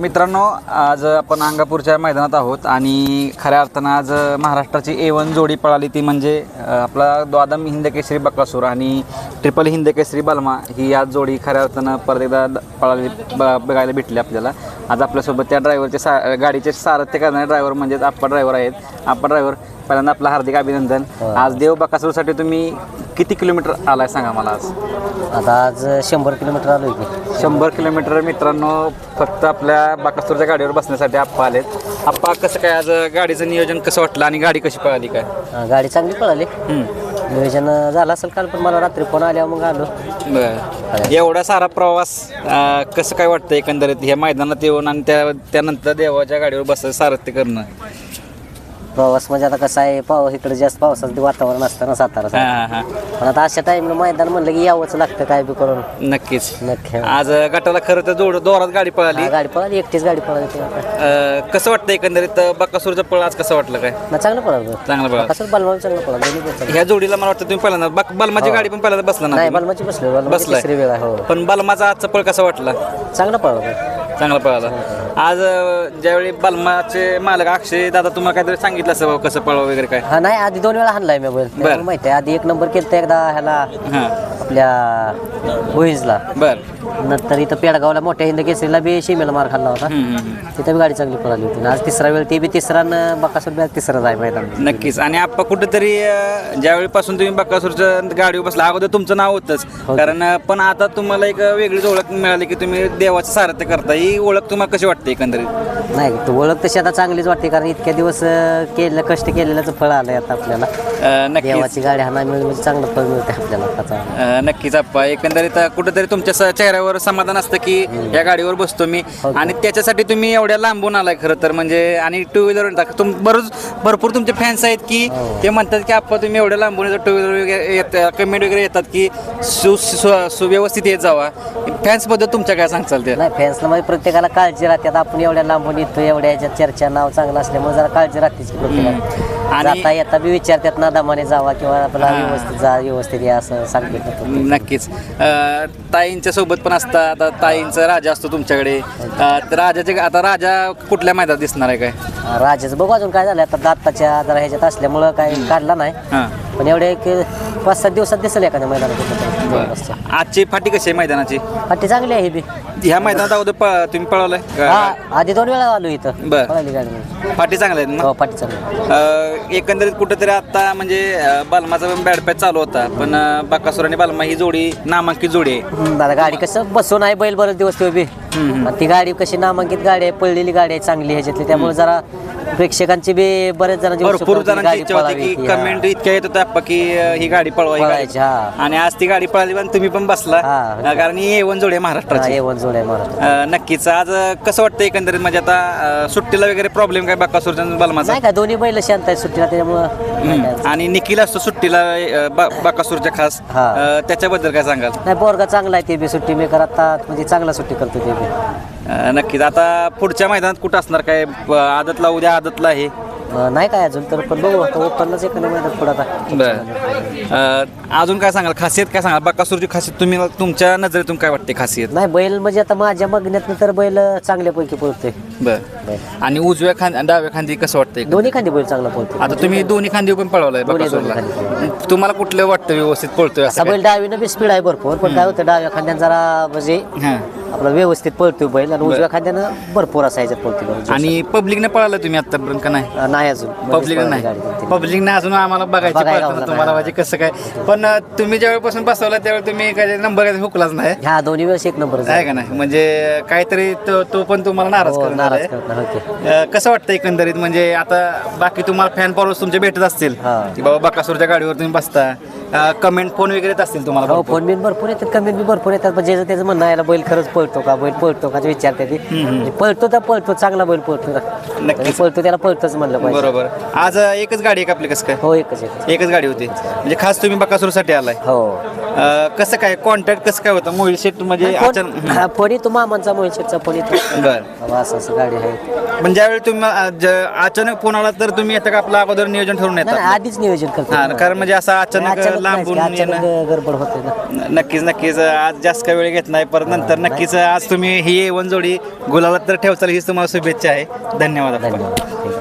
मित्रांनो आज आपण अंगापूरच्या मैदानात आहोत आणि खऱ्या अर्थानं आज महाराष्ट्राची ए वन जोडी पळाली ती म्हणजे आपला द्वादम हिंद केसरी बकासूर आणि ट्रिपल हिंद केसरी बलमा ही आज जोडी खऱ्या अर्थानं परत एकदा पळाली बघायला भेटली आपल्याला. आज आपल्यासोबत त्या ड्रायव्हरचे सा गाडीचे सारथ्य करणारे ड्रायव्हर म्हणजेच आप्पा ड्रायव्हर आहेत. आप्पा ड्रायव्हर पहिल्यांदा आपलं हार्दिक अभिनंदन. आज देव बकासूरसाठी तुम्ही किती किलोमीटर आलाय सांगा मला आज? आता आज शंभर किलोमीटर आलो की. शंभर किलोमीटर मित्रांनो फक्त आपल्या बाकासूरच्या गाडीवर बसण्यासाठी आप्पा आलेत. आप्पा कसं काय आज गाडीचं नियोजन कसं वाटलं आणि गाडी कशी पळाली काय? गाडी चांगली पळाली. नियोजन झालं असेल काल पण मला रात्री फोन आल्यावर मग आलो. एवढा सारा प्रवास कसं काय वाटतं एकंदरीत? ह्या मैदानात येऊन आणि त्या त्यानंतर देवाच्या गाडीवर बसायचं सारथ्य करणं. प्रवास म्हणजे आता कसं आहे पाव इकडे जास्त पावसाचं वातावरण असतं ना सातारा हां हां हां. पण आता अशा टाईमला मैदान म्हणलं की यावंच लागतं काय बी करून. नक्कीच. नक्की आज गटाला खरं तर जोड दोरात गाडी पळाली. हा, गाडी पळाली एकटीच गाडी पळाली ती आता. अं, कसं वाटतं एकंदरीत? बकासूरचं पळ आज कसं वाटलं काय? ना चांगलं पळालं चांगलं पळालं. कसं बलमा चांगलं पळालं दोन्ही पण चांगलं. ह्या जोडीला मला वाटतं तुम्ही पहिल्यांदा बक- बलमाची गाडी पण पहिल्यांदा बसला नाही? बलमाची बसली बलमाची बसलाय. तिसरी वेळ आहे हो. पण बलमाचा आजचा पळ कसा वाटला? चांगलं पळालं चांगला पळाला. आज अं, ज्यावेळी बलमाचे मालक अक्षय दादा तुम्हाला काहीतरी सांगितलं असं कसं पळावं वगैरे काय? हा नाही आधी दोन वेळा हाणलाय मी बैल. त्यामुळे माहिती आहे आधी एक नंबर केलं एकदा ह्याला हां. आपल्या भुईजला. बर. नंतर इथं पेडगावला मोठ्या हिंद केसरीला बी शिमेला मार खाल्ला होता. हम्म, हम्म, हम्म. तिथं बी गाडी चांगली पळाली होती. आणि आज तिसरा वेळ ते बी तिसरा न बकासूर बी आज तिसरा आहे मैदान. नक्कीच. आणि आप्पा कुठेतरी अं, ज्यावेळीपासून तुम्ही बक्कासूरच्या गाडीवर बसला अगोदर तुमचं नाव होतंच. कारण अं, पण आता तुम्हाला एक वेगळीच ओळख मिळाली की तुम्ही देवाचं सारथ्य करता. ही ओळख तुम्हाला कशी वाटते एकंदरीत? नाही तू ओळख तशी आता चांगलीच वाटते कारण इतक्या दिवस अं, केलं कष्ट केलेल्याचं फळ आलंय आता आपल्याला. अं, नक्कीच. देवाची गाडी हाना मिळून म्हणजे चांगलं फळ मिळते आपल्याला अं, नक्कीच आप्पा. एकंदरीत अं, कुठेतरी तुमच्या स- चेहऱ्यावर समाधान असतं की या गाडीवर बसतो मी. आणि त्याच्यासाठी तुम्ही एवढ्या लांबून आलाय खरं तर म्हणजे आणि टू व्हीलर तुम बरोच भरपूर तुमचे फॅन्स आहेत की ते म्हणतात की आप्पा तुम्ही एवढ्या लांबून टू व्हीलर कमेंट वगैरे येतात की सु सु- सुव्यवस्थित येत जावा. फॅन्सबद्दल तुमच्या काय सांगचाल ते? नाही फॅन्सला म्हणजे प्रत्येकाला काळजी राहते आता आपण एवढ्या लांबून येतो एवढ्या ह्याच्यात चर्चा नाव चांगलं असल्यामुळे जरा काळजी राहतेच की आणि- जाता येता बी विचारतात ना दमाने जावा किंवा आपला व्यवस्थित जा व्यवस्थित या असं सांगतात नक्कीच. अं, ताईंच्या सोबत पण असतात आता ताईंचा राजा असतो तुमच्याकडे. अं, तर राजाचे आता राजा कुठल्या मैदानात दिसणार आहे काय? राजाचं बघू अजून काय झालं आता दाताच्या जरा ह्याच्यात असल्यामुळं काय काढला नाही. हां. पण एवढे एक पाच सात दिवसात दिसेल एखाद्या मैदानात कुठं तरी. आजची फाटी कशी आहे मैदानाची? फाटी चांगली आहे ही बी. ह्या मैदानात अगोदर प- तुम्ही पळवलंय? का? हा आधी दोन वेळा आलो इथं. बर. पळाली गाडी चांगल्या आहेत ना? हो फाटी चांगली अं, एकंदरीत कुठेतरी आता म्हणजे अं, बालमाचा पण बॅड पॅच चालू होता. पण अं, बाकासूर आणि बालमा ही जोडी नामांकित जोडी आहे. दादा गाडी कसं? बसून आहे बैल बरेच दिवस ते उभी आणि ती गाडी कशी नामांकित गाडी आहे पळलेली गाडी आहे चांगली ह्याच्यातली. त्यामुळे जरा प्रेक्षकांची बी बरेच जणांची उत्सुकता भरपूर होती, जणांची गाडी इच्छा होती पळावी की की, हा. कमेंट इतक्या येत होत्या की अं, ही गाडी पळवा ही गाडी हा. आणि आज ती गाडी पळाली पण तुम्ही पण बसला. हा. अं, कारण ही एवन जोडी आहे हा, महाराष्ट्राची A1 जोड आहे महाराष्ट्र अं, नक्कीच. आज अं, कसं वाटतं एकंदरीत? म्हणजे आता अं, सुट्टीला वगैरे प्रॉब्लेम काय बाकासूरच्या आणि बालमाचा? नाही का दोन्ही बैल शांत आहेत सुट्टीला त्याच्यामुळं नाही काय. आणि निखिल असतो सुट्टीला अं, बा- बाकासूरच्या खास. हा. अं, त्याच्याबद्दल काय सांगाल? नाही पोरगा चांगला आहे ते बी सुट्टी मेकर. आता म्हणजे चांगला सुट्टी करतो ते बी. अं, नक्कीच. आता पुढच्या मैदानात कुठं असणार? काय आदतला उद्या आदतला आहे अं, नाही काय अजून तर पण बघू आता. ओपनलाच एखाद्या मैदान पुढं आता. बर. अजून काय सांगाल? खासियत काय सांगाल? बाकासूरची खासियत तुम्ही तुमच्या नजरेतून काय वाटते खासियत? नाही बैल म्हणजे आता माझ्या बघण्यातनं तर बैल चांगल्यापैकी पळतोय. बर. आणि उजव्या खांद डाव्या खांदी कसं वाटतंय दोन्ही खांदी बैल चांगला पळतो आता तुम्ही दोन्ही खांदी पण पळवलंय दोन्ही- बकासूरला. तुम्हाला कुठलं वाटतं व्यवस्थित पळतोय असा असं बैल डावीनं बी स्पीड आहे भरपूर पण काय होतं डाव्या खांद्यानं जरा म्हणजे? हां. आपला व्यवस्थित पळतोय बैल आणि उजव्या खांद्यानं भरपूर असा ह्याच्यात पळतोय बैल. आणि पब्लिकने पळालं तुम्ही आतापर्यंत का नाही? अं, नाही अजून. पब्लिक नाही. पब्लिक नाही अजून आम्हाला बघायची बघायला तुम्हाला. म्हणजे कसं काय. पण अं, तुम्ही ज्यावेळेपासून बसवला त्यावेळी तुम्ही काय नंबर हुकलाच नाही. ह्या दोन्ही वेळेस एक नंबर आहे का नाही? म्हणजे काहीतरी तो तो पण तुम्हाला नाराज करणार हो, नाराज आहे. करणार ओके. अं, कसं वाटतं एकंदरीत? म्हणजे आता बाकी तुम्हाला फॅन फॉलोअर्स तुमचे भेटत असतील. हा. की बाबा बकासूरच्या गाडीवर तुम्ही बसता. कमेंट फोन वगैरे येत असतील तुम्हाला हो भरपूर. फोन बिन भरपूर येतात कमेंट बी भरपूर येतात पण ज्याचं त्याचं म्हणणं याला बैल खरंच पळतो का? बैल पळतो का? विचारते ती. म्हणजे पळतो तर पळतो चांगला बैल पळतो. ना नक्कीच. पळतो त्याला पळतोच म्हणलं पाहिजे. बरोबर. आज अं, एकच गाडी आहे का आपली कसं काय? हो एकच एकच एकच गाडी होती. म्हणजे खास तुम्ही बकासूरसाठी आलाय. हो. अं, कसं काय? कॉन्टॅक्ट कसं काय होतं? मोहिल शेट म्हणजे अचानक फोन हा, फोन येतो मामांचा मोहितचा फोन येतो. बर. बाबा असं असं गाडी आहे. पण ज्यावेळी तुम्ही अं, ज- अचानक फोन आला तर तुम्ही येता का? आपलं अगोदर नियोजन ठरवून नाही, येतात नाही, आधीच नियोजन करतो. हा कारण म्हणजे असं अचानक लांबून येणं. गडबड होते ना. नक्कीच नक्कीच. आज जास्त काही वेळ घेत नाही परत नंतर नक्कीच आज तुम्ही ही एवन जोडी गुलाला तर ठेवचाल हीच तुम्हाला शुभेच्छा आहे. धन्यवाद. धन्यवाद.